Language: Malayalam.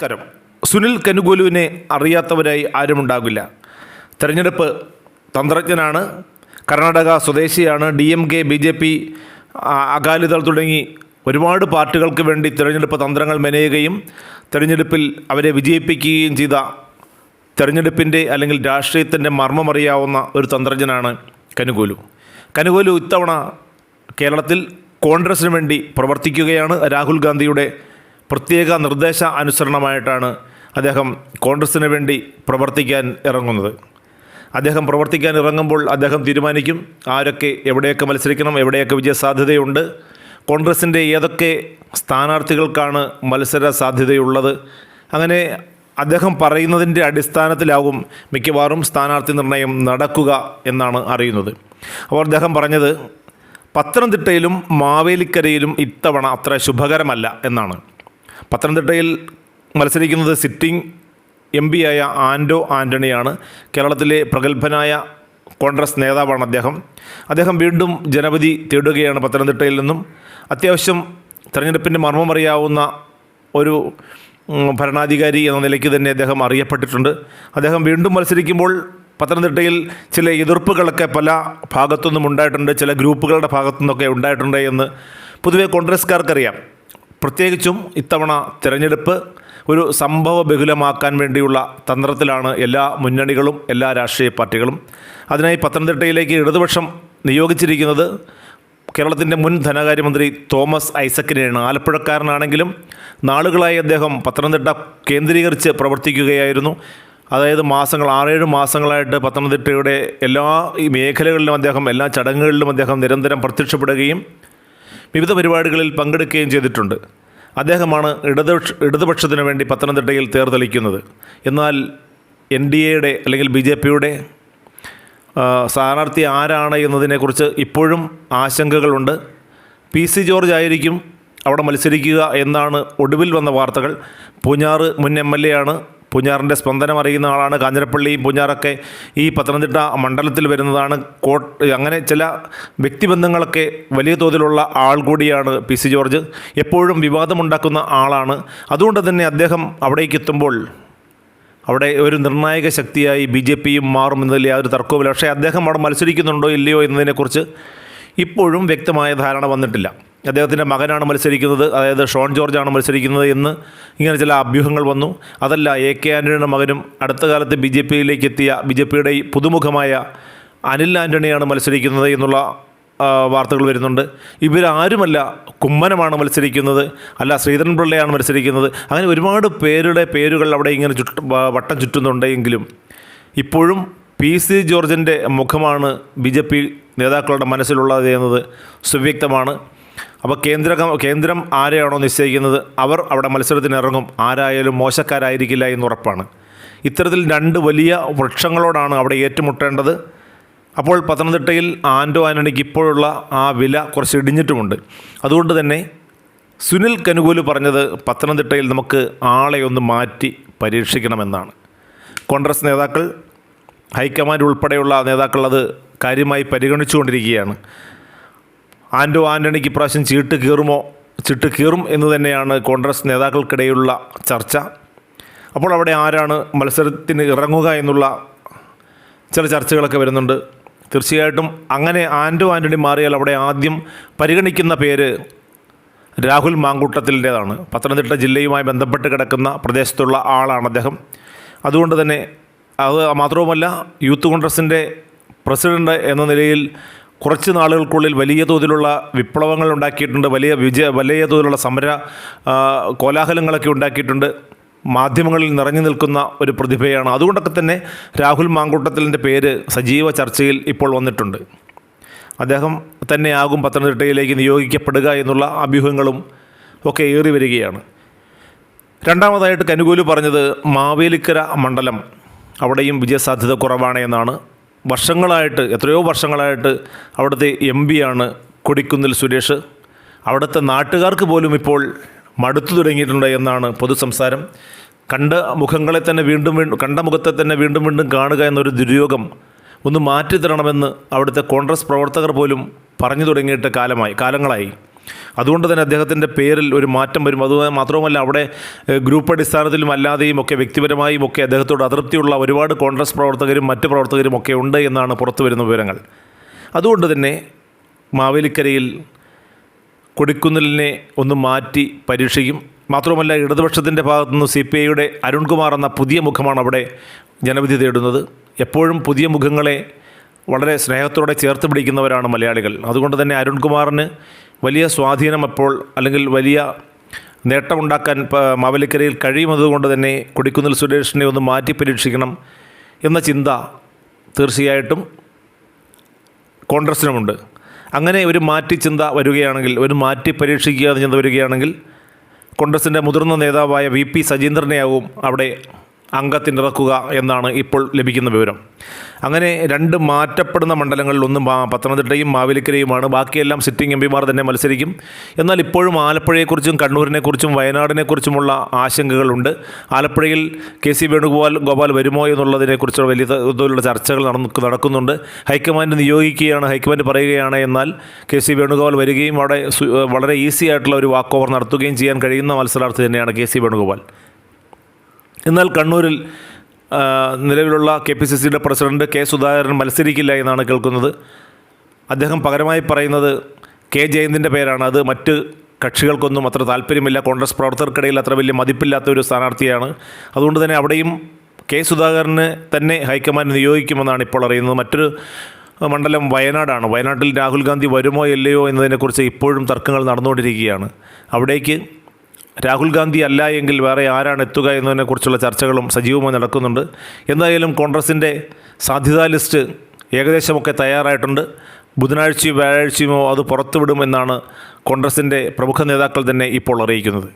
നമസ്കാരം. സുനിൽ കനുഗോലുവിനെ അറിയാത്തവരായി ആരുമുണ്ടാകില്ല തെരഞ്ഞെടുപ്പ് തന്ത്രജ്ഞനാണ്. കർണാടക സ്വദേശിയാണ്. D M K B J P Akali Dal തുടങ്ങി ഒരുപാട് പാർട്ടികൾക്ക് വേണ്ടി തിരഞ്ഞെടുപ്പ് തന്ത്രങ്ങൾ മെനയുകയും തിരഞ്ഞെടുപ്പിൽ അവരെ വിജയിപ്പിക്കുകയും ചെയ്ത തെരഞ്ഞെടുപ്പിന്റെ അല്ലെങ്കിൽ രാഷ്ട്രീയത്തിന്റെ മർമ്മമറിയാവുന്ന ഒരു തന്ത്രജ്ഞനാണ് കനുകോലു കനുകോലു ഇത്തവണ കേരളത്തിൽ കോൺഗ്രസിന് വേണ്ടി പ്രവർത്തിക്കുകയാണ് രാഹുൽ ഗാന്ധിയുടെ പ്രത്യേക നിർദ്ദേശ അനുസരണമായിട്ടാണ് അദ്ദേഹം കോൺഗ്രസിന് വേണ്ടി പ്രവർത്തിക്കാൻ ഇറങ്ങുന്നത്. അദ്ദേഹം പ്രവർത്തിക്കാൻ ഇറങ്ങുമ്പോൾ അദ്ദേഹം തീരുമാനിക്കും ആരൊക്കെ എവിടെയൊക്കെ മത്സരിക്കണം എവിടെയൊക്കെ വിജയസാധ്യതയുണ്ട് കോൺഗ്രസിന്റെ ഏതൊക്കെ സ്ഥാനാർത്ഥികൾക്കാണ് മത്സര സാധ്യതയുള്ളത്. അങ്ങനെ അദ്ദേഹം പറയുന്നതിന്റെ അടിസ്ഥാനത്തിലാവും മിക്കവാറും സ്ഥാനാർത്ഥി നിർണയം നടക്കുക എന്നാണ് അറിയുന്നത്. അപ്പോൾ അദ്ദേഹം പറഞ്ഞത് പത്തനംതിട്ടയിലും മാവേലിക്കരയിലും ഇത്തവണ അത്ര ശുഭകരമല്ല എന്നാണ്. പത്തനംതിട്ടയിൽ മത്സരിക്കുന്നത് സിറ്റിംഗ് എം ആയ ആൻഡോ ആന്റണിയാണ് കേരളത്തിലെ പ്രഗത്ഭനായ കോൺഗ്രസ് നേതാവാണ് അദ്ദേഹം. അദ്ദേഹം വീണ്ടും ജനവിധി തേടുകയാണ് പത്തനംതിട്ടയിൽ നിന്നും. അത്യാവശ്യം തെരഞ്ഞെടുപ്പിന്റെ മർമ്മമറിയാവുന്ന ഒരു ഭരണാധികാരി എന്ന നിലയ്ക്ക് തന്നെ അദ്ദേഹം അറിയപ്പെട്ടിട്ടുണ്ട്. അദ്ദേഹം വീണ്ടും മത്സരിക്കുമ്പോൾ പത്തനംതിട്ടയിൽ ചില എതിർപ്പുകളൊക്കെ പല ഭാഗത്തുനിന്നും ഉണ്ടായിട്ടുണ്ട്. ചില ഗ്രൂപ്പുകളുടെ ഭാഗത്തുനിന്നൊക്കെ ഉണ്ടായിട്ടുണ്ട് എന്ന് പൊതുവെ കോൺഗ്രസ്സുകാർക്കറിയാം. പ്രത്യേകിച്ചും ഇത്തവണ തിരഞ്ഞെടുപ്പ് ഒരു സംഭവ ബഹുലമാക്കാൻ വേണ്ടിയുള്ള തന്ത്രത്തിലാണ് എല്ലാ മുന്നണികളും എല്ലാ രാഷ്ട്രീയ പാർട്ടികളും. അതിനായി പത്തനംതിട്ടയിലേക്ക് ഇടതുപക്ഷം നിയോഗിച്ചിരിക്കുന്നത് കേരളത്തിന്റെ മുൻ ധനകാര്യമന്ത്രി തോമസ് ഐസക്കിനെയാണ്. ആലപ്പുഴക്കാരനാണെങ്കിലും നാളുകളായി അദ്ദേഹം പത്തനംതിട്ട കേന്ദ്രീകരിച്ച് പ്രവർത്തിക്കുകയായിരുന്നു. അതായത് മാസങ്ങൾ ആറേഴ് മാസങ്ങളായിട്ട് പത്തനംതിട്ടയുടെ എല്ലാ മേഖലകളിലും അദ്ദേഹം എല്ലാ ചടങ്ങുകളിലും അദ്ദേഹം നിരന്തരം പ്രത്യക്ഷപ്പെടുകയും വിവിധ പരിപാടികളിൽ പങ്കെടുക്കുകയും ചെയ്തിട്ടുണ്ട്. അദ്ദേഹമാണ് ഇടതുപക്ഷ ഇടതുപക്ഷത്തിന് വേണ്ടി പത്തനംതിട്ടയിൽ തേർതെളിക്കുന്നത്. എന്നാൽ എൻ ഡി എയുടെ അല്ലെങ്കിൽ ബി ജെ പിയുടെ സ്ഥാനാർത്ഥി ആരാണ് എന്നതിനെക്കുറിച്ച് ഇപ്പോഴും ആശങ്കകളുണ്ട്. പി സി ജോർജ് ആയിരിക്കും അവിടെ മത്സരിക്കുക എന്നാണ് ഒടുവിൽ വന്ന വാർത്തകൾ. പൂഞ്ഞാറ് മുൻ എം എൽ എ ആണ്. പൂഞ്ഞാറിന്റെ സ്പന്ദനം അറിയുന്ന ആളാണ് കാഞ്ഞിരപ്പള്ളിയും പൂഞ്ഞാറൊക്കെ ഈ പത്തനംതിട്ട മണ്ഡലത്തിൽ വരുന്നതാണ്. കോട്ട് അങ്ങനെ ചില വ്യക്തിബന്ധങ്ങളൊക്കെ വലിയ തോതിലുള്ള ആൾ കൂടിയാണ് പി സി ജോർജ്. എപ്പോഴും വിവാദമുണ്ടാക്കുന്ന ആളാണ്. അതുകൊണ്ട് തന്നെ അദ്ദേഹം അവിടേക്ക് എത്തുമ്പോൾ അവിടെ ഒരു നിർണായക ശക്തിയായി ബി ജെ പിയും മാറുമെന്നതിൽ യാതൊരു തർക്കവുമില്ല. പക്ഷേ അദ്ദേഹം അവിടെ മത്സരിക്കുന്നുണ്ടോ ഇല്ലയോ എന്നതിനെക്കുറിച്ച് ഇപ്പോഴും വ്യക്തമായ ധാരണ വന്നിട്ടില്ല. അദ്ദേഹത്തിന്റെ മകനാണ് മത്സരിക്കുന്നത്. അതായത് ഷോൺ ജോർജാണ് മത്സരിക്കുന്നത് എന്ന് ഇങ്ങനെ ചില അഭ്യൂഹങ്ങൾ വന്നു. അതല്ല എ കെ ആന്റണിയുടെ മകനും അടുത്ത കാലത്ത് ബി ജെ പിയിലേക്ക് എത്തിയ ബി ജെ പിയുടെ പുതുമുഖമായ അനിൽ ആന്റണിയാണ് മത്സരിക്കുന്നത് എന്നുള്ള വാർത്തകൾ വരുന്നുണ്ട്. ഇവരാരുമല്ല കുമ്മനമാണ് മത്സരിക്കുന്നത്. അല്ല ശ്രീധരൻ ശ്രീധരൻപിള്ളയാണ് മത്സരിക്കുന്നത്. അങ്ങനെ ഒരുപാട് പേരുടെ പേരുകൾ അവിടെ ഇങ്ങനെ ചുറ്റ വട്ടം ചുറ്റുന്നുണ്ടെങ്കിലും ഇപ്പോഴും പി സി ജോർജിന്റെ മുഖമാണ് ബി ജെ പി നേതാക്കളുടെ മനസ്സിലുള്ളത് എന്നത് സുവ്യക്തമാണ്. അപ്പോൾ കേന്ദ്ര കേന്ദ്രം ആരെയാണോ നിശ്ചയിക്കുന്നത്? അവർ അവിടെ മത്സരത്തിന് ഇറങ്ങും ആരായാലും മോശക്കാരായിരിക്കില്ല എന്ന് ഉറപ്പാണ്. ഇത്തരത്തിൽ രണ്ട് വലിയ വൃക്ഷങ്ങളോടാണ് അവിടെ ഏറ്റുമുട്ടേണ്ടത്. അപ്പോൾ പത്തനംതിട്ടയിൽ ആൻഡോ ആന്റണിക്ക് ഇപ്പോഴുള്ള ആ വില കുറച്ച് ഇടിഞ്ഞിട്ടുമുണ്ട്. അതുകൊണ്ട് തന്നെ സുനിൽ കനുകൂൽ പറഞ്ഞത് പത്തനംതിട്ടയിൽ നമുക്ക് ആളെ ഒന്ന് മാറ്റി പരീക്ഷിക്കണമെന്നാണ്. കോൺഗ്രസ് നേതാക്കൾ ഹൈക്കമാൻഡ് ഉൾപ്പെടെയുള്ള നേതാക്കൾ അത് കാര്യമായി പരിഗണിച്ചുകൊണ്ടിരിക്കുകയാണ്. ആൻഡോ ആന്റണിക്ക് ഇപ്രാവശ്യം ചീട്ട് കീറുമോ? ചിട്ട് കീറും എന്ന് തന്നെയാണ് കോൺഗ്രസ് നേതാക്കൾക്കിടയിലുള്ള ചർച്ച. അപ്പോൾ അവിടെ ആരാണ് മത്സരത്തിന് ഇറങ്ങുക എന്നുള്ള ചില ചർച്ചകളൊക്കെ വരുന്നുണ്ട്. തീർച്ചയായിട്ടും അങ്ങനെ ആൻഡോ ആന്റണി മാറിയാൽ അവിടെ ആദ്യം പരിഗണിക്കുന്ന പേര് രാഹുൽ മാങ്കൂട്ടത്തിന്റേതാണ് പത്തനംതിട്ട ജില്ലയുമായി ബന്ധപ്പെട്ട് കിടക്കുന്ന പ്രദേശത്തുള്ള ആളാണ് അദ്ദേഹം. അതുകൊണ്ട് തന്നെ അത് മാത്രവുമല്ല യൂത്ത് കോൺഗ്രസിന്റെ പ്രസിഡന്റ് എന്ന നിലയിൽ കുറച്ച് നാളുകൾക്കുള്ളിൽ വലിയ തോതിലുള്ള വിപ്ലവങ്ങൾ ഉണ്ടാക്കിയിട്ടുണ്ട് വലിയ വിജയ വലിയ തോതിലുള്ള സമര കോലാഹലങ്ങളൊക്കെ ഉണ്ടാക്കിയിട്ടുണ്ട്. മാധ്യമങ്ങളിൽ നിറഞ്ഞു നിൽക്കുന്ന ഒരു പ്രതിഭയാണ്. അതുകൊണ്ടൊക്കെ തന്നെ രാഹുൽ മാങ്കൂട്ടത്തിലിന്റെ പേര് സജീവ ചർച്ചയിൽ ഇപ്പോൾ വന്നിട്ടുണ്ട്. അദ്ദേഹം തന്നെയാകും പത്തനംതിട്ടയിലേക്ക് നിയോഗിക്കപ്പെടുക എന്നുള്ള അഭ്യൂഹങ്ങളും ഒക്കെ ഏറി വരികയാണ്. രണ്ടാമതായിട്ട് കനുകൂലു പറഞ്ഞത് മാവേലിക്കര മണ്ഡലം അവിടെയും വിജയസാധ്യത കുറവാണ് എന്നാണ് വർഷങ്ങളായിട്ട് എത്രയോ വർഷങ്ങളായിട്ട് അവിടുത്തെ എം ആണ് കൊടിക്കുന്നിൽ സുരേഷ്. അവിടുത്തെ നാട്ടുകാർക്ക് പോലും ഇപ്പോൾ മടുത്തു തുടങ്ങിയിട്ടുണ്ട് എന്നാണ് പൊതുസംസാരം. കണ്ട മുഖങ്ങളെ തന്നെ വീണ്ടും വീണ്ടും കണ്ട മുഖത്തെ തന്നെ വീണ്ടും വീണ്ടും കാണുക എന്നൊരു ദുര്യോഗം ഒന്ന് മാറ്റിത്തരണമെന്ന് അവിടുത്തെ കോൺഗ്രസ് പ്രവർത്തകർ പോലും പറഞ്ഞു തുടങ്ങിയിട്ട് കാലമായി കാലങ്ങളായി. അതുകൊണ്ട് തന്നെ അദ്ദേഹത്തിന്റെ പേരിൽ ഒരു മാറ്റം വരും. അത് മാത്രവുമല്ല അവിടെ ഗ്രൂപ്പ് അടിസ്ഥാനത്തിലും അല്ലാതെയും ഒക്കെ വ്യക്തിപരമായും ഒക്കെ അദ്ദേഹത്തോട് അതൃപ്തിയുള്ള ഒരുപാട് കോൺഗ്രസ് പ്രവർത്തകരും മറ്റ് പ്രവർത്തകരും ഒക്കെ ഉണ്ട് എന്നാണ് പുറത്തു വരുന്ന വിവരങ്ങൾ. അതുകൊണ്ട് തന്നെ മാവേലിക്കരയിൽ കൊടിക്കുന്നിലിനെ ഒന്ന് മാറ്റി പരീക്ഷിക്കും. മാത്രവുമല്ല ഇടതുപക്ഷത്തിന്റെ ഭാഗത്തുനിന്ന് സി പി ഐയുടെ അരുൺകുമാർ എന്ന പുതിയ മുഖമാണ് അവിടെ ജനവിധി തേടുന്നത്. എപ്പോഴും പുതിയ മുഖങ്ങളെ വളരെ സ്നേഹത്തോടെ ചേർത്ത് പിടിക്കുന്നവരാണ് മലയാളികൾ. അതുകൊണ്ട് തന്നെ അരുൺകുമാറിന് വലിയ സ്വാധീനം അപ്പോൾ അല്ലെങ്കിൽ വലിയ നേട്ടമുണ്ടാക്കാൻ മാവലിക്കരയിൽ കഴിയുന്നതുകൊണ്ട് തന്നെ കൊടിക്കുന്നിൽ സുരേഷിനെ ഒന്ന് മാറ്റി പരീക്ഷിക്കണം എന്ന ചിന്ത തീർച്ചയായിട്ടും കോൺഗ്രസിനുമുണ്ട്. അങ്ങനെ ഒരു മാറ്റി ചിന്ത വരികയാണെങ്കിൽ ഒരു മാറ്റി പരീക്ഷിക്കുക എന്ന ചിന്ത വരികയാണെങ്കിൽ കോൺഗ്രസിന്റെ മുതിർന്ന നേതാവായ വി പി സജീന്ദ്രനെയാവും അവിടെ അംഗത്തിനിറക്കുക എന്നാണ് ഇപ്പോൾ ലഭിക്കുന്ന വിവരം. അങ്ങനെ രണ്ട് മാറ്റപ്പെടുന്ന മണ്ഡലങ്ങളിൽ ഒന്നും പത്തനംതിട്ടയും മാവേലിക്കരയുമാണ്. ബാക്കിയെല്ലാം സിറ്റിംഗ് എം പിമാർ തന്നെ മത്സരിക്കും. എന്നാൽ ഇപ്പോഴും ആലപ്പുഴയെക്കുറിച്ചും കണ്ണൂരിനെക്കുറിച്ചും വയനാടിനെക്കുറിച്ചുമുള്ള ആശങ്കകളുണ്ട്. ആലപ്പുഴയിൽ കെ സി വേണുഗോപാൽ ഗോപാൽ വരുമോ എന്നുള്ളതിനെക്കുറിച്ചുള്ള വലിയ തോതിലുള്ള ചർച്ചകൾ നടക്കുന്നുണ്ട്. ഹൈക്കമാൻഡ് നിയോഗിക്കുകയാണ് ഹൈക്കമാൻഡ് പറയുകയാണ്. എന്നാൽ കെ സി വേണുഗോപാൽ വരികയും അവിടെ വളരെ ഈസി ആയിട്ടുള്ള ഒരു വാക്ക് ഓവർ നടത്തുകയും ചെയ്യാൻ കഴിയുന്ന മത്സരാർത്ഥി തന്നെയാണ് കെ സി വേണുഗോപാൽ. എന്നാൽ കണ്ണൂരിൽ നിലവിലുള്ള കെ പി സി സിയുടെ പ്രസിഡന്റ് കെ സുധാകരൻ മത്സരിക്കില്ല എന്നാണ് കേൾക്കുന്നത്. അദ്ദേഹം പകരമായി പറയുന്നത് കെ ജയന്തിന്റെ പേരാണ്. അത് മറ്റ് കക്ഷികൾക്കൊന്നും അത്ര താല്പര്യമില്ല. കോൺഗ്രസ് പ്രവർത്തകർക്കിടയിൽ അത്ര വലിയ മതിപ്പില്ലാത്ത ഒരു സ്ഥാനാർത്ഥിയാണ്. അതുകൊണ്ട് തന്നെ അവിടെയും കെ സുധാകരന് തന്നെ ഹൈക്കമാൻഡ് നിയോഗിക്കുമെന്നാണ് ഇപ്പോൾ അറിയുന്നത്. മറ്റൊരു മണ്ഡലം വയനാടാണ്. വയനാട്ടിൽ രാഹുൽ ഗാന്ധി വരുമോ ഇല്ലയോ എന്നതിനെക്കുറിച്ച് ഇപ്പോഴും തർക്കങ്ങൾ നടന്നുകൊണ്ടിരിക്കുകയാണ്. അവിടേക്ക് രാഹുൽ ഗാന്ധി അല്ല എങ്കിൽ വേറെ ആരാണ് എത്തുക എന്നതിനെക്കുറിച്ചുള്ള ചർച്ചകളും സജീവമായി നടക്കുന്നുണ്ട്. എന്തായാലും കോൺഗ്രസിന്റെ സാധ്യതാ ലിസ്റ്റ് ഏകദേശമൊക്കെ തയ്യാറായിട്ടുണ്ട്. ബുധനാഴ്ചയോ വ്യാഴാഴ്ചയുമോ അത് പുറത്തുവിടുമെന്നാണ് കോൺഗ്രസിന്റെ പ്രമുഖ നേതാക്കൾ തന്നെ ഇപ്പോൾ അറിയിക്കുന്നത്.